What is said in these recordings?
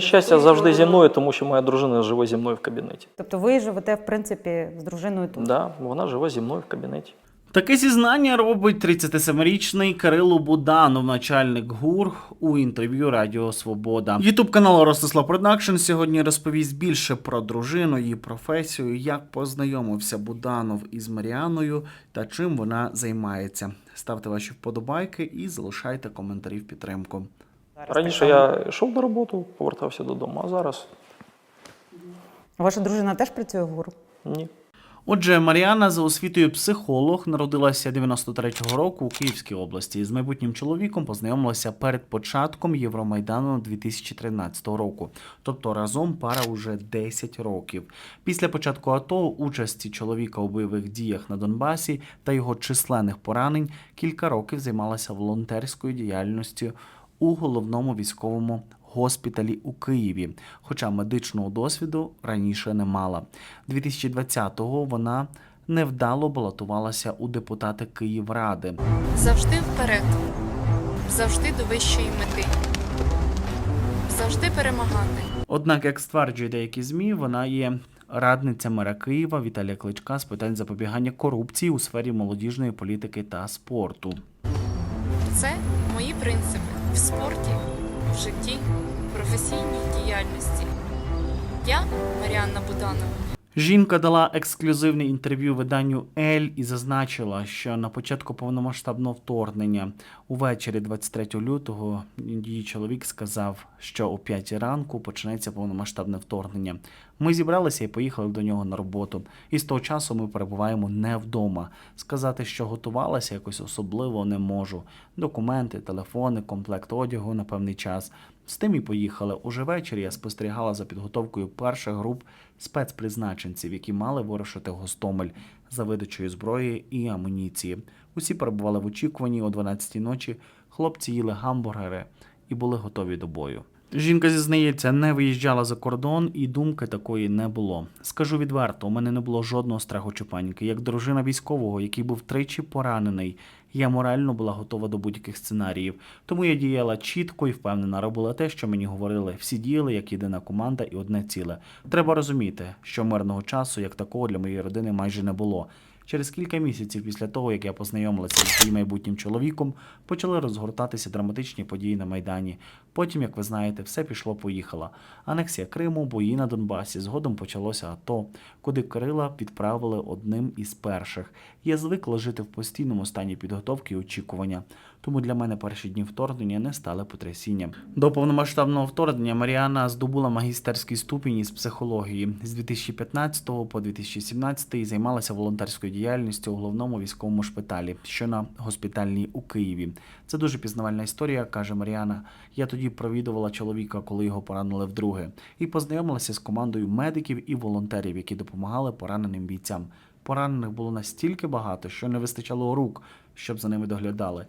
Щастя завжди зі мною, тому що моя дружина живе зі мною в кабінеті. Тобто ви живете, в принципі, з дружиною тут? Да, вона живе зі мною в кабінеті. Таке зізнання робить 37-річний Кирило Буданов, начальник ГУР, у інтерв'ю Радіо Свобода. Ютуб канал Ростислав Продакшн сьогодні розповість більше про дружину, її професію, як познайомився Буданов із Маріаною та чим вона займається. Ставте ваші вподобайки і залишайте коментарі в підтримку. Зараз Раніше я йшов на роботу, повертався додому, а зараз Ваша дружина теж працює в ГУР? ні. Отже, Маріана за освітою психолог народилася 93-го року у Київській області. З майбутнім чоловіком познайомилася перед початком Євромайдану 2013 року. Тобто разом пара уже 10 років. Після початку АТО, участі чоловіка у бойових діях на Донбасі та його численних поранень кілька років займалася волонтерською діяльністю у головному військовому госпіталі у Києві, хоча медичного досвіду раніше не мала. 2020-го вона невдало балотувалася у депутати Київради. Завжди вперед, завжди до вищої мети, завжди перемагати. Однак, як стверджує деякі ЗМІ, вона є радниця мера Києва Віталія Кличка з питань запобігання корупції у сфері молодіжної політики та спорту. Це мої принципи в спорті, в житті, в професійній діяльності. Я Маріанна Буданова. Жінка дала ексклюзивне інтерв'ю виданню Ель і зазначила, що на початку повномасштабного вторгнення увечері 23 лютого її чоловік сказав, що о 5 ранку почнеться повномасштабне вторгнення. Ми зібралися і поїхали до нього на роботу. І з того часу ми перебуваємо не вдома. Сказати, що готувалася якось особливо не можу. Документи, телефони, комплект одягу на певний час. З тим і поїхали. Уже ввечері я спостерігала за підготовкою перших груп спецпризначенців, які мали вирушити Гостомель за видачею зброї і амуніції. Усі перебували в очікуванні о 12-й ночі. Хлопці їли гамбургери і були готові до бою. Жінка зізнається, не виїжджала за кордон, і думки такої не було. Скажу відверто, у мене не було жодного страху чи паніки. Як дружина військового, який був тричі поранений, я морально була готова до будь-яких сценаріїв. Тому я діяла чітко і впевнена, робила те, що мені говорили. Всі діяли як єдина команда і одне ціле. Треба розуміти, що мирного часу як такого для моєї родини майже не було. Через кілька місяців після того, як я познайомилася зі своїм майбутнім чоловіком, почали розгортатися драматичні події на Майдані. Потім, як ви знаєте, все пішло-поїхало. Анексія Криму, бої на Донбасі. Згодом почалося АТО, куди Кирила відправили одним із перших. Я звикла жити в постійному стані підготовки і очікування. Тому для мене перші дні вторгнення не стали потрясінням. До повномасштабного вторгнення Маріана здобула магістерський ступінь із психології. З 2015 по 2017 займалася волонтерською діяльністю у головному військовому шпиталі, що на госпітальній у Києві. Це дуже пізнавальна історія, каже Маріана. Я тоді провідувала чоловіка, коли його поранили вдруге, і познайомилася з командою медиків і волонтерів, які допомагали пораненим бійцям. Поранених було настільки багато, що не вистачало рук, щоб за ними доглядали.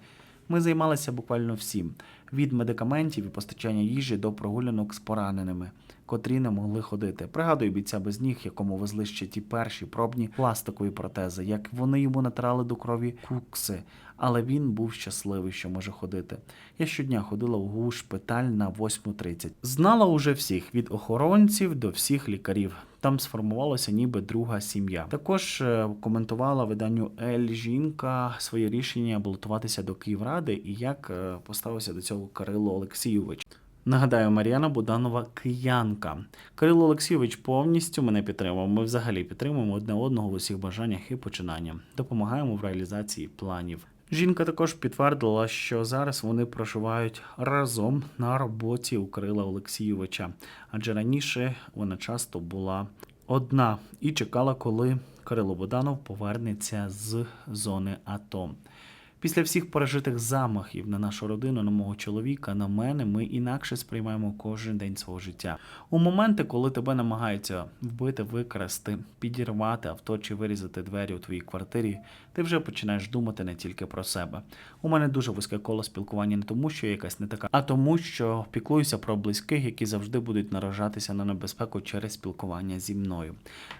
Ми займалися буквально всім: від медикаментів і постачання їжі до прогулянок з пораненими, котрі не могли ходити. Пригадую бійця без ніг, якому везли ще ті перші пробні пластикові протези, як вони йому натирали до крові кукси. Але він був щасливий, що може ходити. Я щодня ходила у ГУ шпиталь на 8.30. Знала уже всіх від охоронців до всіх лікарів. Там сформувалася ніби друга сім'я. Також е, коментувала виданню Ель жінка своє рішення балотуватися до Київради і як е, поставився до цього Кирило Олексійович. Нагадаю, Мар'яна Буданова киянка. Кирило Олексійович повністю мене підтримав. Ми взагалі підтримуємо одне одного в усіх бажаннях і починаннях. Допомагаємо в реалізації планів. Жінка також підтвердила, що зараз вони проживають разом на роботі у Кирила Олексійовича, адже раніше вона часто була одна і чекала, коли Кирило Боданов повернеться з зони АТО. Після всіх пережитих замахів на нашу родину, на мого чоловіка, на мене, ми інакше сприймаємо кожен день свого життя. У моменти, коли тебе намагаються вбити, викрасти, підірвати авто чи вирізати двері у твоїй квартирі, ти вже починаєш думати не тільки про себе. У мене дуже вузьке коло спілкування не тому, що я якась не така, а тому, що піклуюся про близьких, які завжди будуть наражатися на небезпеку через спілкування зі мною.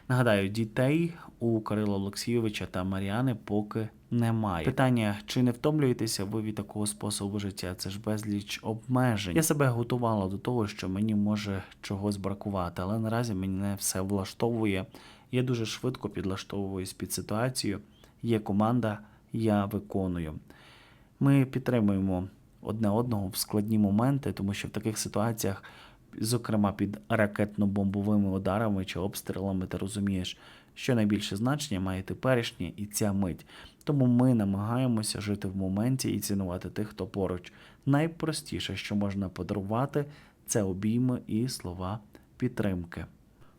Нагадаю, дітей у Кирила Олексійовича та Маріани поки немає. Питання, чи не втомлюєтеся ви від такого способу життя? Це ж безліч обмежень. Я себе готувала до того, що мені може чогось бракувати, але наразі мене все влаштовує. Я дуже швидко підлаштовуюсь під ситуацію. Є команда, я виконую. Ми підтримуємо одне одного в складні моменти, тому що в таких ситуаціях, зокрема під ракетно-бомбовими ударами чи обстрілами, ти розумієш, що найбільше значення має теперішнє і ця мить. Тому ми намагаємося жити в моменті і цінувати тих, хто поруч. Найпростіше, що можна подарувати, це обійми і слова підтримки.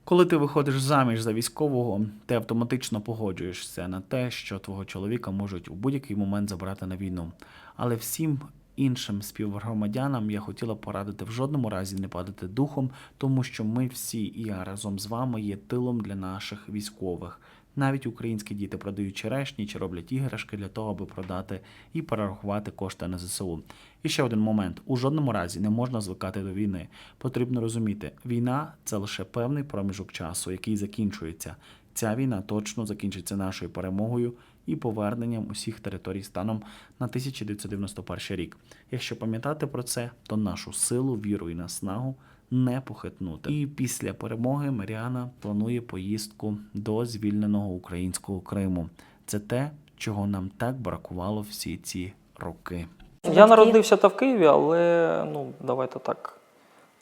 Коли ти виходиш заміж за військового, ти автоматично погоджуєшся на те, що твого чоловіка можуть у будь-який момент забрати на війну. Але всім іншим співгромадянам я хотіла порадити в жодному разі не падати духом, тому що ми всі і я разом з вами є тилом для наших військових. Навіть українські діти продають черешні чи роблять іграшки для того, аби продати і перерахувати кошти на ЗСУ. І ще один момент: у жодному разі не можна звикати до війни. Потрібно розуміти, війна це лише певний проміжок часу, який закінчується. Ця війна точно закінчиться нашою перемогою і поверненням усіх територій станом на 1991 рік. Якщо пам'ятати про це, то нашу силу, віру і наснагу не похитнути. І після перемоги Маріана планує поїздку до звільненого українського Криму. Це те, чого нам так бракувало всі ці роки. Я народився та в Києві, але ну, давайте так.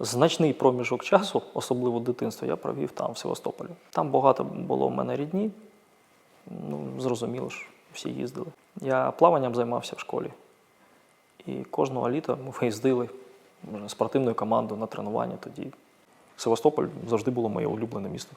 Значний проміжок часу, особливо дитинства, я провів там, в Севастополі. Там багато було в мене рідні. Ну, зрозуміло ж, всі їздили. Я плаванням займався в школі. І кожного літа ми виїздили спортивною командою на тренування тоді. Севастополь завжди було моє улюблене місто.